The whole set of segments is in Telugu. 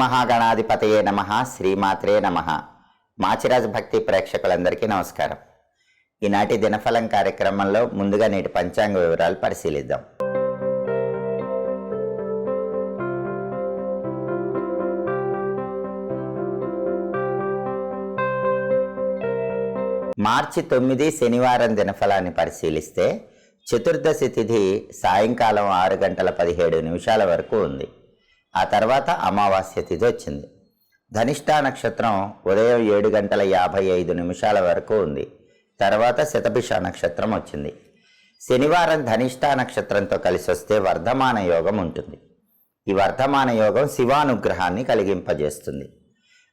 మహాగణాధిపతయే నమ శ్రీమాత్రే నమ. మాచిరాజ భక్తి ప్రేక్షకులందరికీ నమస్కారం. ఈనాటి దినఫలం కార్యక్రమంలో ముందుగా నేటి పంచాంగ వివరాలు పరిశీలిద్దాం. మార్చి తొమ్మిది శనివారం దినఫలాన్ని పరిశీలిస్తే చతుర్దశి తిథి సాయంకాలం ఆరు గంటల పదిహేడు నిమిషాల వరకు ఉంది. ఆ తర్వాత అమావాస్య తిథి వచ్చింది. ధనిష్టా నక్షత్రం ఉదయం ఏడు గంటల యాభై ఐదు నిమిషాల వరకు ఉంది. తర్వాత శతభిష నక్షత్రం వచ్చింది. శనివారం ధనిష్టా నక్షత్రంతో కలిసి వస్తే వర్ధమాన యోగం ఉంటుంది. ఈ వర్ధమాన యోగం శివానుగ్రహాన్ని కలిగింపజేస్తుంది.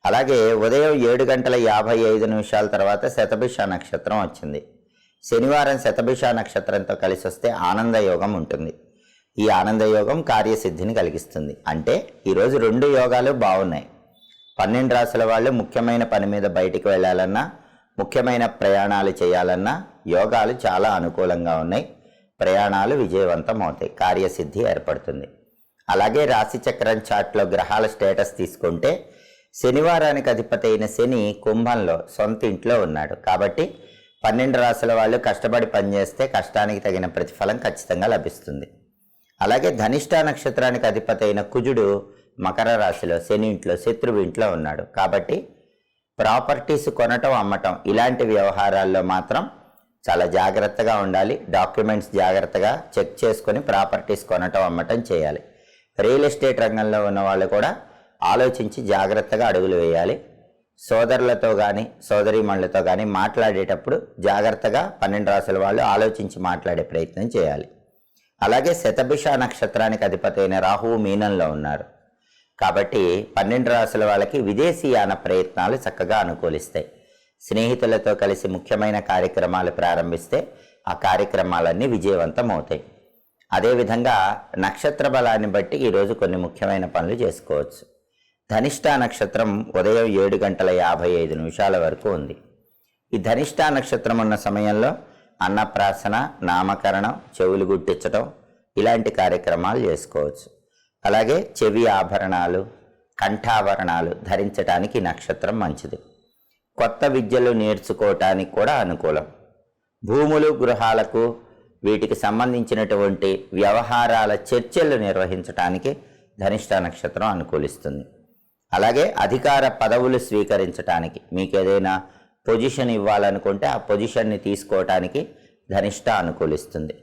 అలాగే ఉదయం ఏడు గంటల యాభై ఐదు నిమిషాల తర్వాత శతభిష నక్షత్రం వచ్చింది. శనివారం శతభిష నక్షత్రంతో కలిసి వస్తే ఆనంద యోగం ఉంటుంది. ఈ ఆనంద యోగం కార్యసిద్ధిని కలిగిస్తుంది. అంటే ఈరోజు రెండు యోగాలు బాగున్నాయి. పన్నెండు రాసుల వాళ్ళు ముఖ్యమైన పని మీద బయటికి వెళ్ళాలన్నా ముఖ్యమైన ప్రయాణాలు చేయాలన్నా యోగాలు చాలా అనుకూలంగా ఉన్నాయి. ప్రయాణాలు విజయవంతం అవుతాయి. కార్యసిద్ధి ఏర్పడుతుంది. అలాగే రాశి చక్రం చాట్లో గ్రహాల స్టేటస్ తీసుకుంటే శనివారానికి అధిపతి అయిన శని కుంభంలో సొంత ఇంట్లో ఉన్నాడు. కాబట్టి పన్నెండు రాసుల వాళ్ళు కష్టపడి పనిచేస్తే కష్టానికి తగిన ప్రతిఫలం ఖచ్చితంగా లభిస్తుంది. అలాగే ధనిష్ట నక్షత్రానికి అధిపతి అయిన కుజుడు మకర రాశిలో శని ఇంట్లో శత్రువు ఇంట్లో ఉన్నాడు. కాబట్టి ప్రాపర్టీస్ కొనటం అమ్మటం ఇలాంటి వ్యవహారాల్లో మాత్రం చాలా జాగ్రత్తగా ఉండాలి. డాక్యుమెంట్స్ జాగ్రత్తగా చెక్ చేసుకొని ప్రాపర్టీస్ కొనటం అమ్మటం చేయాలి. రియల్ ఎస్టేట్ రంగంలో ఉన్న వాళ్ళు కూడా ఆలోచించి జాగ్రత్తగా అడుగులు వేయాలి. సోదరులతో కానీ సోదరీమణులతో కానీ మాట్లాడేటప్పుడు జాగ్రత్తగా పన్నెండు రాసుల వాళ్ళు ఆలోచించి మాట్లాడే ప్రయత్నం చేయాలి. అలాగే శతభిష నక్షత్రానికి అధిపతి అయిన రాహువు మీనంలో ఉన్నారు. కాబట్టి పన్నెండు రాసుల వాళ్ళకి విదేశీయాన ప్రయత్నాలు చక్కగా అనుకూలిస్తాయి. స్నేహితులతో కలిసి ముఖ్యమైన కార్యక్రమాలు ప్రారంభిస్తే ఆ కార్యక్రమాలన్నీ విజయవంతం అవుతాయి. అదేవిధంగా నక్షత్ర బలాన్ని బట్టి ఈరోజు కొన్ని ముఖ్యమైన పనులు చేసుకోవచ్చు. ధనిష్ట నక్షత్రం ఉదయం ఏడు గంటల యాభై ఐదు నిమిషాల వరకు ఉంది. ఈ ధనిష్ట నక్షత్రం ఉన్న సమయంలో అన్నప్రాసన నామకరణం చెవులు గుట్టించడం ఇలాంటి కార్యక్రమాలు చేసుకోవచ్చు. అలాగే చెవి ఆభరణాలు కంఠాభరణాలు ధరించడానికి నక్షత్రం మంచిది. కొత్త విద్యలు నేర్చుకోవటానికి కూడా అనుకూలం. భూములు గృహాలకు వీటికి సంబంధించినటువంటి వ్యవహారాల చర్చలు నిర్వహించడానికి ధనిష్ట నక్షత్రం అనుకూలిస్తుంది. అలాగే అధికార పదవులు స్వీకరించడానికి మీకు ఏదైనా పొజిషన్ ఇవ్వాలనుకుంటే ఆ పొజిషన్ని తీసుకోవటానికి ధనిష్ట అనుకూలిస్తుంది.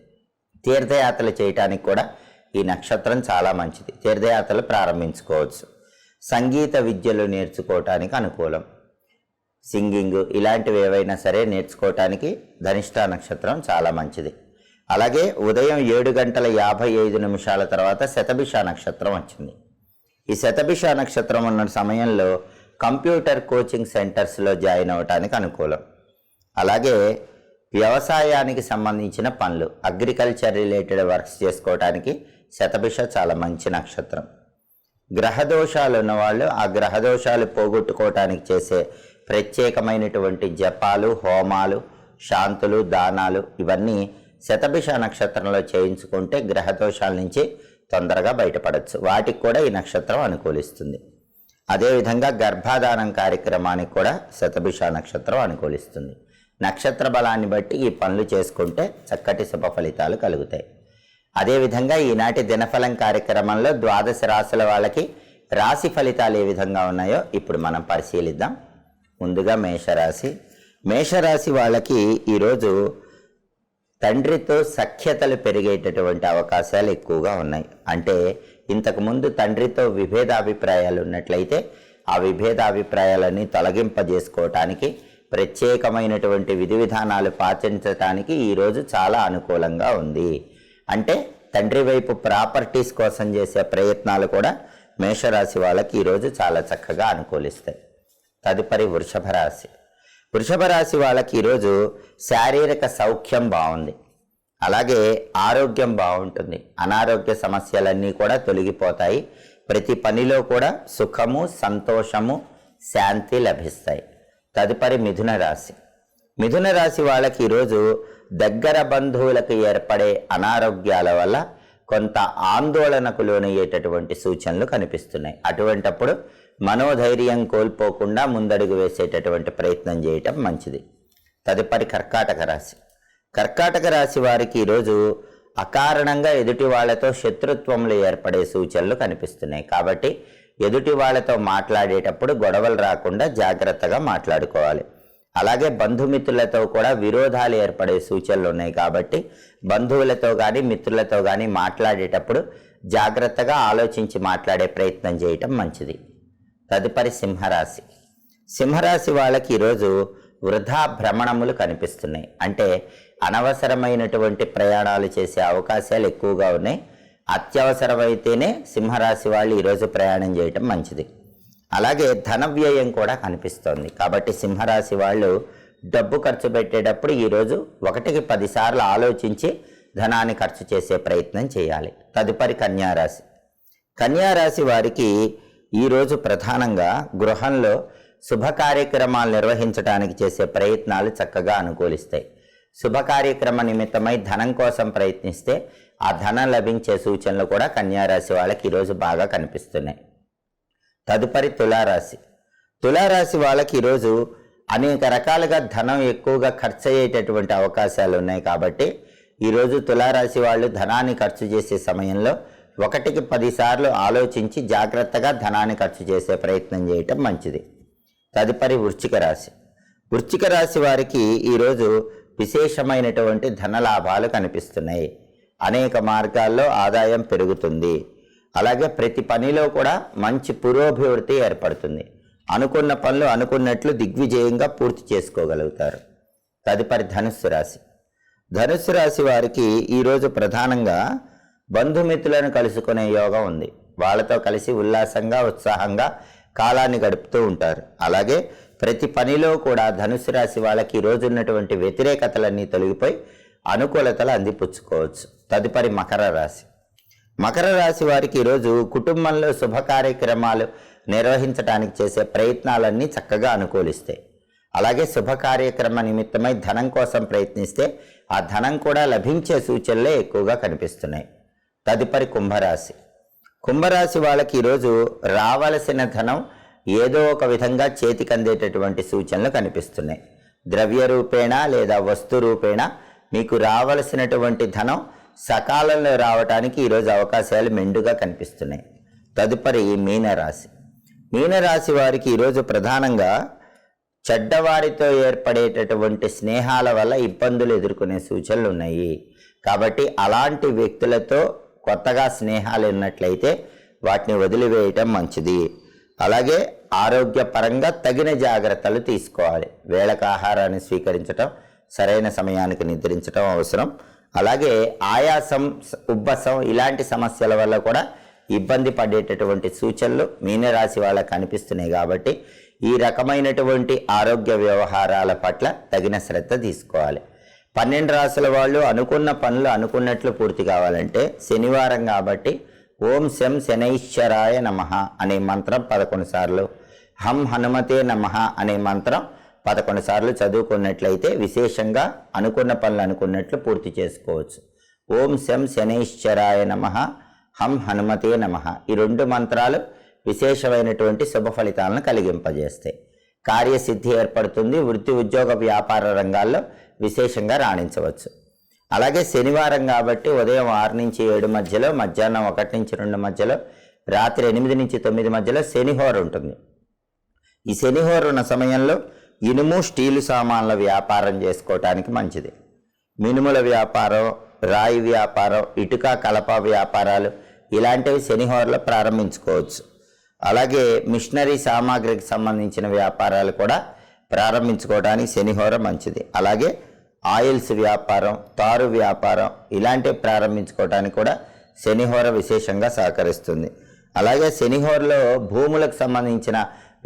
తీర్థయాత్రలు చేయటానికి కూడా ఈ నక్షత్రం చాలా మంచిది. తీర్థయాత్రలు ప్రారంభించుకోవచ్చు. సంగీత విద్యలు నేర్చుకోవటానికి అనుకూలం. సింగింగ్ ఇలాంటివి ఏవైనా సరే నేర్చుకోవటానికి ధనిష్ట నక్షత్రం చాలా మంచిది. అలాగే ఉదయం ఏడు గంటల యాభై ఐదు నిమిషాల తర్వాత శతభిష నక్షత్రం వచ్చింది. ఈ శతభిష నక్షత్రం ఉన్న సమయంలో కంప్యూటర్ కోచింగ్ సెంటర్స్లో జాయిన్ అవ్వటానికి అనుకూలం. అలాగే వ్యవసాయానికి సంబంధించిన పనులు అగ్రికల్చర్ రిలేటెడ్ వర్క్స్ చేసుకోవటానికి శతభిష చాలా మంచి నక్షత్రం. గ్రహదోషాలు ఉన్నవాళ్ళు ఆ గ్రహదోషాలు పోగొట్టుకోవటానికి చేసే ప్రత్యేకమైనటువంటి జపాలు హోమాలు శాంతులు దానాలు ఇవన్నీ శతభిష నక్షత్రంలో చేయించుకుంటే గ్రహదోషాల నుంచి తొందరగా బయటపడవచ్చు వాటికి కూడా ఈ నక్షత్రం అనుకూలిస్తుంది. అదేవిధంగా గర్భాధానం కార్యక్రమానికి కూడా శతభిష నక్షత్రం అనుకూలిస్తుంది. నక్షత్ర బలాన్ని బట్టి ఈ పనులు చేసుకుంటే చక్కటి శుభ ఫలితాలు కలుగుతాయి. అదేవిధంగా ఈనాటి దినఫలం కార్యక్రమంలో ద్వాదశ రాశుల వాళ్ళకి రాశి ఫలితాలు ఏ విధంగా ఉన్నాయో ఇప్పుడు మనం పరిశీలిద్దాం. ముందుగా మేషరాశి. మేషరాశి వాళ్ళకి ఈరోజు తండ్రితో సఖ్యతలు పెరిగేటటువంటి అవకాశాలు ఎక్కువగా ఉన్నాయి. అంటే ఇంతకుముందు తండ్రితో విభేదాభిప్రాయాలు ఉన్నట్లయితే ఆ విభేదాభిప్రాయాలన్నీ తొలగింపజేసుకోవటానికి ప్రత్యేకమైనటువంటి విధి విధానాలు పాటించటానికి ఈరోజు చాలా అనుకూలంగా ఉంది. అంటే తండ్రి వైపు ప్రాపర్టీస్ కోసం చేసే ప్రయత్నాలు కూడా మేషరాశి వాళ్ళకి ఈరోజు చాలా చక్కగా అనుకూలిస్తాయి. తదుపరి వృషభ రాశి. వృషభ రాశి వాళ్ళకి ఈరోజు శారీరక సౌఖ్యం బాగుంది. అలాగే ఆరోగ్యం బాగుంటుంది. అనారోగ్య సమస్యలన్నీ కూడా తొలగిపోతాయి. ప్రతి పనిలో కూడా సుఖము సంతోషము శాంతి లభిస్తాయి. తదుపరి మిథున రాశి. మిథున రాశి వాళ్ళకి ఈరోజు దగ్గర బంధువులకు ఏర్పడే అనారోగ్యాల వల్ల కొంత ఆందోళనకు లోనయ్యేటటువంటి సూచనలు కనిపిస్తున్నాయి. అటువంటప్పుడు మనోధైర్యం కోల్పోకుండా ముందడుగు వేసేటటువంటి ప్రయత్నం చేయటం మంచిది. తదుపరి కర్కాటక రాశి. కర్కాటక రాశి వారికి ఈరోజు అకారణంగా ఎదుటి వాళ్ళతో శత్రుత్వంలో ఏర్పడే సూచనలు కనిపిస్తున్నాయి. కాబట్టి ఎదుటి వాళ్ళతో మాట్లాడేటప్పుడు గొడవలు రాకుండా జాగ్రత్తగా మాట్లాడుకోవాలి. అలాగే బంధుమిత్రులతో కూడా విరోధాలు ఏర్పడే సూచనలు ఉన్నాయి కాబట్టి బంధువులతో కానీ మిత్రులతో కానీ మాట్లాడేటప్పుడు జాగ్రత్తగా ఆలోచించి మాట్లాడే ప్రయత్నం చేయటం మంచిది. తదుపరి సింహరాశి. సింహరాశి వాళ్ళకి ఈరోజు వృధా భ్రమణములు కనిపిస్తున్నాయి. అంటే అనవసరమైనటువంటి ప్రయాణాలు చేసే అవకాశాలు ఎక్కువగా ఉన్నాయి. అత్యవసరమైతేనే సింహరాశి వాళ్ళు ఈరోజు ప్రయాణం చేయటం మంచిది. అలాగే ధన వ్యయం కూడా కనిపిస్తోంది. కాబట్టి సింహరాశి వాళ్ళు డబ్బు ఖర్చు పెట్టేటప్పుడు ఈరోజు ఒకటికి పదిసార్లు ఆలోచించి ధనాన్ని ఖర్చు చేసే ప్రయత్నం చేయాలి. తదుపరి కన్యారాశి. కన్యారాశి వారికి ఈరోజు ప్రధానంగా గృహంలో శుభ కార్యక్రమాలు నిర్వహించడానికి చేసే ప్రయత్నాలు చక్కగా అనుకూలిస్తాయి. శుభ కార్యక్రమ నిమిత్తమై ధనం కోసం ప్రయత్నిస్తే ఆ ధనం లభించే సూచనలు కూడా కన్యారాశి వాళ్ళకి ఈరోజు బాగా కనిపిస్తున్నాయి. తదుపరి తులారాశి. తులారాశి వాళ్ళకి ఈరోజు అనేక రకాలుగా ధనం ఎక్కువగా ఖర్చు అయ్యేటటువంటి అవకాశాలు ఉన్నాయి కాబట్టి ఈరోజు తులారాశి వాళ్ళు ధనాన్ని ఖర్చు చేసే సమయంలో ఒకటికి పదిసార్లు ఆలోచించి జాగ్రత్తగా ధనాన్ని ఖర్చు చేసే ప్రయత్నం చేయటం మంచిది. తదుపరి వృశ్చిక రాశి. వృశ్చిక రాశి వారికి ఈరోజు విశేషమైనటువంటి ధన లాభాలు కనిపిస్తున్నాయి. అనేక మార్గాల్లో ఆదాయం పెరుగుతుంది. అలాగే ప్రతి పనిలో కూడా మంచి పురోభివృద్ధి ఏర్పడుతుంది. అనుకున్న పనులు అనుకున్నట్లు దిగ్విజయంగా పూర్తి చేసుకోగలుగుతారు. తదుపరి ధనుస్సు రాశి. ధనుస్సు రాశి వారికి ఈరోజు ప్రధానంగా బంధుమిత్రులను కలుసుకునే యోగం ఉంది. వాళ్ళతో కలిసి ఉల్లాసంగా ఉత్సాహంగా కాలాన్ని గడుపుతూ ఉంటారు. అలాగే ప్రతి పనిలో కూడా ధనుసు రాశి వాళ్ళకి ఈరోజు ఉన్నటువంటి వ్యతిరేకతలన్నీ తొలగిపోయి అనుకూలతలు అందిపుచ్చుకోవచ్చు. తదుపరి మకర రాశి. మకర రాశి వారికి ఈరోజు కుటుంబంలో శుభ కార్యక్రమాలు నిర్వహించడానికి చేసే ప్రయత్నాలన్నీ చక్కగా అనుకూలిస్తాయి. అలాగే శుభ కార్యక్రమ నిమిత్తమై ధనం కోసం ప్రయత్నిస్తే ఆ ధనం కూడా లభించే సూచనలే ఎక్కువగా కనిపిస్తున్నాయి. తదుపరి కుంభరాశి. కుంభరాశి వాళ్ళకి ఈరోజు రావలసిన ధనం ఏదో ఒక విధంగా చేతికందేటటువంటి సూచనలు కనిపిస్తున్నాయి. ద్రవ్య రూపేణ లేదా వస్తు రూపేణ మీకు రావలసినటువంటి ధనం సకాలంలో రావటానికి ఈరోజు అవకాశాలు మెండుగా కనిపిస్తున్నాయి. తదుపరి మీనరాశి. మీనరాశి వారికి ఈరోజు ప్రధానంగా చెడ్డవారితో ఏర్పడేటటువంటి స్నేహాల వల్ల ఇబ్బందులు ఎదుర్కొనే సూచనలు ఉన్నాయి. కాబట్టి అలాంటి వ్యక్తులతో కొత్తగా స్నేహాలు ఉన్నట్లయితే వాటిని వదిలివేయటం మంచిది. అలాగే ఆరోగ్యపరంగా తగిన జాగ్రత్తలు తీసుకోవాలి. వేళకు ఆహారాన్ని స్వీకరించటం సరైన సమయానికి నిద్రించటం అవసరం. అలాగే ఆయాసం ఉబ్బసం ఇలాంటి సమస్యల వల్ల కూడా ఇబ్బంది పడేటటువంటి సూచనలు మీనరాశి వాళ్ళకు కనిపిస్తున్నాయి కాబట్టి ఈ రకమైనటువంటి ఆరోగ్య వ్యవహారాల పట్ల తగిన శ్రద్ధ తీసుకోవాలి. పన్నెండు రాసుల వాళ్ళు అనుకున్న పనులు అనుకున్నట్లు పూర్తి కావాలంటే శనివారం కాబట్టి ఓం శం శనైశ్వరాయ నమ అనే మంత్రం పదకొండు సార్లు. హం హనుమతే నమ అనే మంత్రం పదకొండు సార్లు చదువుకున్నట్లయితే విశేషంగా అనుకున్న పనులు అనుకున్నట్లు పూర్తి చేసుకోవచ్చు. ఓం శం శనైశ్వరాయ నమ హం హనుమతే నమ ఈ రెండు మంత్రాలు విశేషమైనటువంటి శుభ ఫలితాలను కలిగింపజేస్తాయి. కార్యసిద్ధి ఏర్పడుతుంది వృత్తి ఉద్యోగ వ్యాపార రంగాల్లో విశేషంగా రాణించవచ్చు. అలాగే శనివారం కాబట్టి ఉదయం ఆరు నుంచి ఏడు మధ్యలో మధ్యాహ్నం ఒకటి నుంచి రెండు మధ్యలో రాత్రి ఎనిమిది నుంచి తొమ్మిది మధ్యలో శనిహోర ఉంటుంది. ఈ శనిహోర ఉన్న సమయంలో ఇనుము స్టీలు సామాన్ల వ్యాపారం చేసుకోవటానికి మంచిది. మినుముల వ్యాపారం రాయి వ్యాపారం ఇటుక కలప వ్యాపారాలు ఇలాంటివి శనిహోరలో ప్రారంభించుకోవచ్చు. అలాగే మిషనరీ సామాగ్రికి సంబంధించిన వ్యాపారాలు కూడా ప్రారంభించుకోవడానికి శనిహోర మంచిది. అలాగే ఆయిల్స్ వ్యాపారం తారు వ్యాపారం ఇలాంటివి ప్రారంభించుకోవడానికి కూడా శనిహోర విశేషంగా సహకరిస్తుంది. అలాగే శనిహోరలో భూములకు సంబంధించిన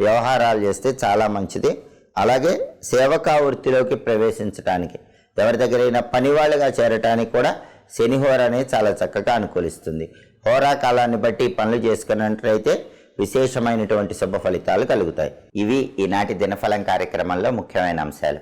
వ్యవహారాలు చేస్తే చాలా మంచిది. అలాగే సేవకా వృత్తిలోకి ప్రవేశించడానికి ఎవరి దగ్గరైనా పనివాళ్ళుగా చేరటానికి కూడా శనిహోర అనేది చాలా చక్కగా అనుకూలిస్తుంది. హోరా కాలాన్ని బట్టి పనులు చేసుకున్నట్లయితే విశేషమైనటువంటి శుభ ఫలితాలు కలుగుతాయి. ఇవి ఈనాటి దినఫలం కార్యక్రమంలో ముఖ్యమైన అంశాలు.